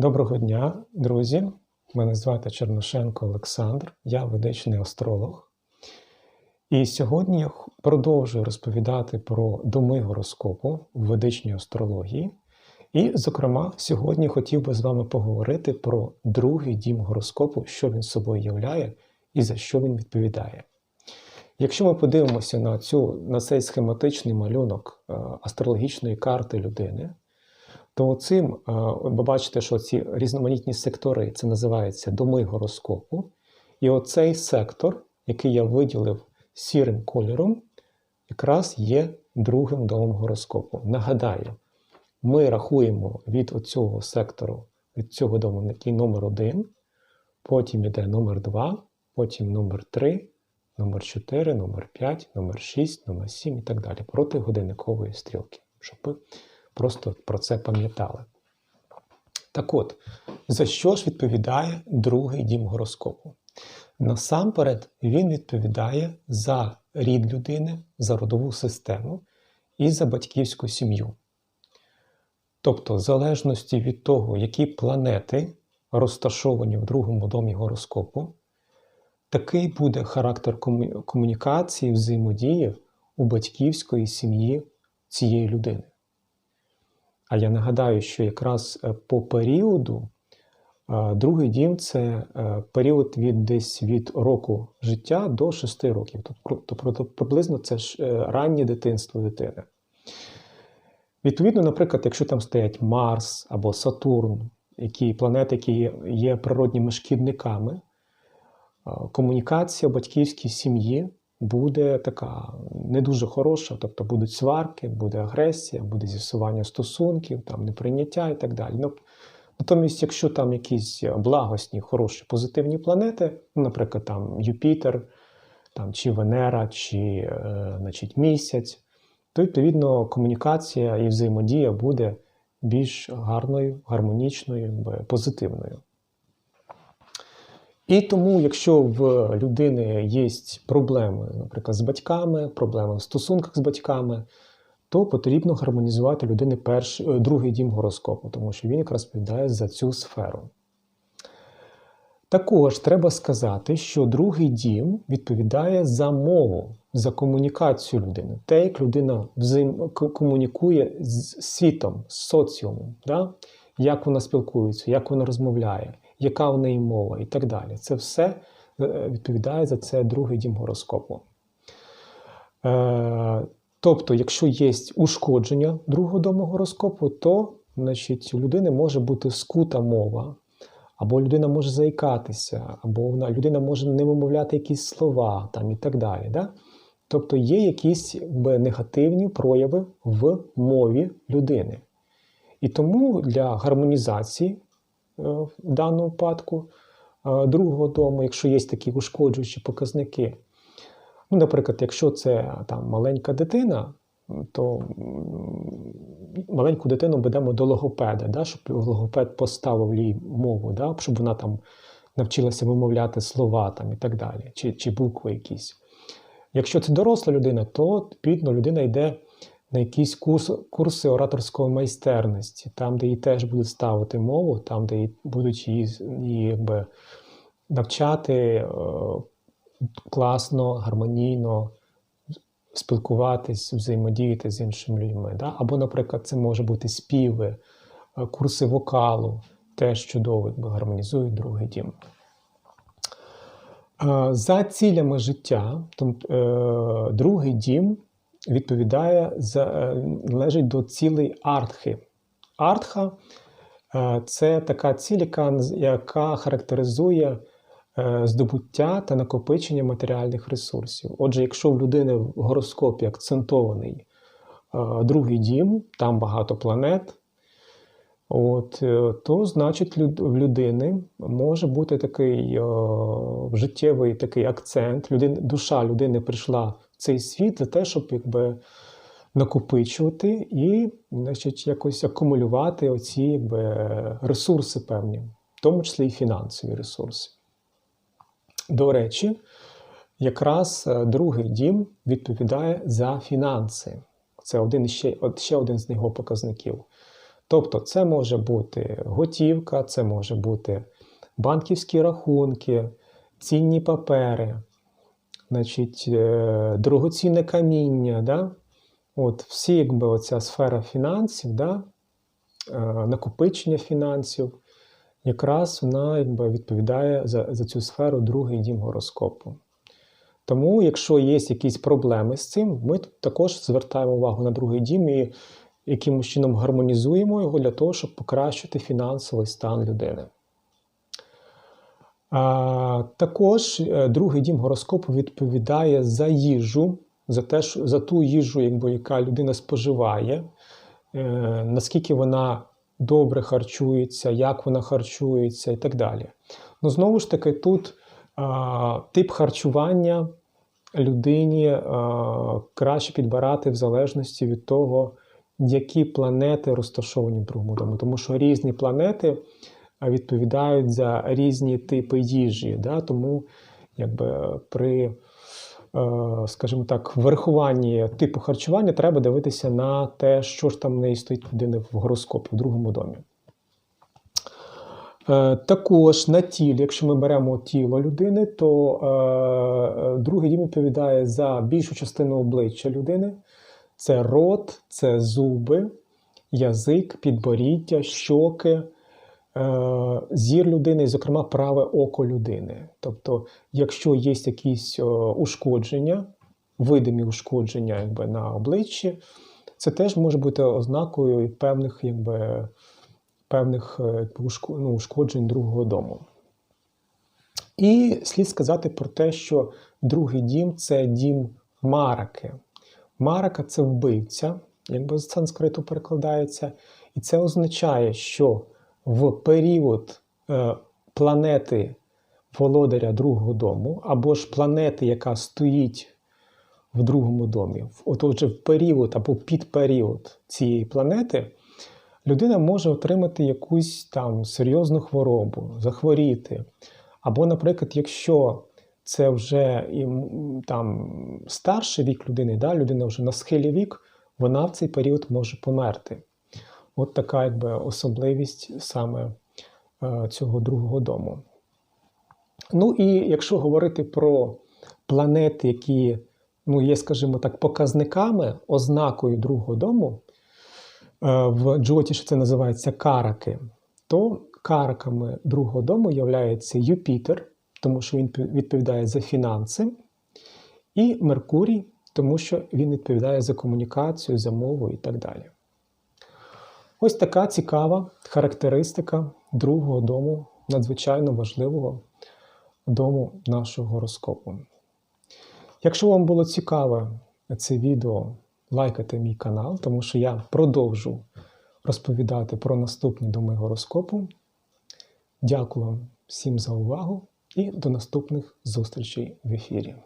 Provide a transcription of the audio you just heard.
Доброго дня, друзі. Мене звати Черношенко Олександр, я ведичний астролог. І сьогодні я продовжую розповідати про доми гороскопу в ведичній астрології. І, зокрема, сьогодні хотів би з вами поговорити про другий дім гороскопу, що він собою являє і за що він відповідає. Якщо ми подивимося на, цю, на цей схематичний малюнок е, астрологічної карти людини, то цим е, ви бачите, що ці різноманітні сектори це називається доми гороскопу. І оцей сектор, який я виділив сірим кольором, якраз є другим домом гороскопу. Нагадаю, ми рахуємо від оцього сектору, від цього дому, який номер 1, потім йде номер 2, потім номер 3, номер 4, номер 5, номер 6, номер 7 і так далі. Проти годинникової стрілки, щоб просто про це пам'ятали. Так от, за що ж відповідає другий дім гороскопу? Насамперед, він відповідає за рід людини, за родову систему і за батьківську сім'ю. Тобто, в залежності від того, які планети розташовані в другому домі гороскопу, такий буде характер комунікації, взаємодії у батьківської сім'ї цієї людини. А я нагадаю, що якраз е, по періоду е, другий дім це е, період від десь від року життя до 6 років. Тобто приблизно це ж раннє дитинство дитини. Відповідно, наприклад, якщо там стоять Марс або Сатурн, які планети, які є- природніми шкідниками, комунікація батьківській сім'ї буде така не дуже хороша, тобто будуть сварки, буде агресія, буде з'ясування стосунків, там неприйняття і так далі. Ну, Натомість, якщо там якісь благосні, хороші, позитивні планети, ну, наприклад, там Юпітер, там, чи Венера, чи е, значить, місяць, то відповідно комунікація і взаємодія буде більш гарною, гармонічною, позитивною. І тому, якщо в людини є проблеми, наприклад, з батьками, проблеми в стосунках з батьками, то потрібно гармонізувати людини перший, е, другий дім гороскопу, тому що він якраз відповідає за цю сферу. Також треба сказати, що другий дім відповідає за мову, за комунікацію людини. Те, як людина взаєм... комунікує з світом, з соціумом, да? як вона спілкується, як вона розмовляє, яка в неї мова і так далі. Це все е, відповідає за це другий дім гороскопу. Е, тобто, якщо є ушкодження другого дому гороскопу, то значить, у людини може бути скута мова, або людина може заїкатися, або вона, людина може не вимовляти якісь слова там, і так далі. Да? Тобто є якісь негативні прояви в мові людини. І тому для гармонізації в даному випадку е, другого дому, якщо є такі ушкоджуючі показники, ну, наприклад, якщо це там маленька дитина, то маленьку дитину ведемо до логопеда, да, щоб логопед поставив їй мову, да, щоб вона там навчилася вимовляти слова там, і так далі, чи, чи букви якісь. Якщо це доросла людина, то відповідно людина йде на якісь курс, курси ораторської майстерності, там, де їй теж будуть ставити мову, там, де їй будуть її, її якби, навчати е, класно, гармонійно спілкуватись, взаємодіяти з іншими людьми. Да? Або, наприклад, це може бути співи, е, курси вокалу, теж чудово якби, гармонізують другий дім. Е, За цілями життя, е, другий дім відповідає за е, належить до цілей артхи. Артха е, це така ціль, яка, характеризує е, здобуття та накопичення матеріальних ресурсів. Отже, якщо в людини в гороскопі акцентований другий дім, там багато планет, От, то значить в людини може бути такий життєвий такий акцент. Людин, душа людини прийшла цей світ для те, щоб якби, накопичувати і значить, якось акумулювати оці якби, ресурси певні, в тому числі і фінансові ресурси. До речі, якраз е, другий дім відповідає за фінанси. Це один ще, ще один з його показників. Тобто, це може бути готівка, це може бути банківські рахунки, цінні папери, значить, е, дорогоцінне каміння. Да? От, всі, якби оця сфера фінансів, да? е, накопичення фінансів, якраз вона якби, відповідає за, за цю сферу другий дім гороскопу. Тому, якщо є якісь проблеми з цим, ми також звертаємо увагу на другий дім і якимось чином гармонізуємо його для того, щоб покращити фінансовий стан людини. Також е, другий дім гороскопу відповідає за їжу, за те, за ту їжу, якби, яка людина споживає, е, наскільки вона добре харчується, як вона харчується і так далі. Ну, знову ж таки, тут а, тип харчування людині а, краще підбирати в залежності від того, які планети розташовані в другому домі. Тому що різні планети відповідають за різні типи їжі. Да? Тому якби при, е, скажімо так, врахуванні типу харчування треба дивитися на те, що ж там в неї стоїть людини в гороскопі в другому домі. Е, Також на тілі, якщо ми беремо тіло людини, то е, другий дім відповідає за більшу частину обличчя людини. Це рот, це зуби, язик, підборіддя, щоки, е, зір людини, зокрема, праве око людини. Тобто, якщо є якісь е, ушкодження, видимі ушкодження якби, на обличчі, це теж може бути ознакою певних якби, певних е, ну, ушкоджень другого дому. І слід сказати про те, що другий дім це дім мараки. Марака це вбивця, якби з санскриту перекладається. І це означає, що в період е, планети володаря другого дому, або ж планети, яка стоїть в другому домі, отже, в період або під період цієї планети, людина може отримати якусь там серйозну хворобу, захворіти. Або, наприклад, якщо це вже там старший вік людини, да, людина вже на схилі вік, вона в цей період може померти. От така якби особливість саме е, цього другого дому. Ну і якщо говорити про планети, які ну, є, скажімо так, показниками, ознакою другого дому, е, в Джотіші це називається караки, то караками другого дому являється Юпітер, тому що він відповідає за фінанси, і Меркурій, тому що він відповідає за комунікацію, за мову і так далі. Ось така цікава характеристика другого дому, надзвичайно важливого дому нашого гороскопу. Якщо вам було цікаве це відео, лайкайте мій канал, тому що я продовжу розповідати про наступні доми гороскопу. Дякую всім за увагу і до наступних зустрічей в ефірі.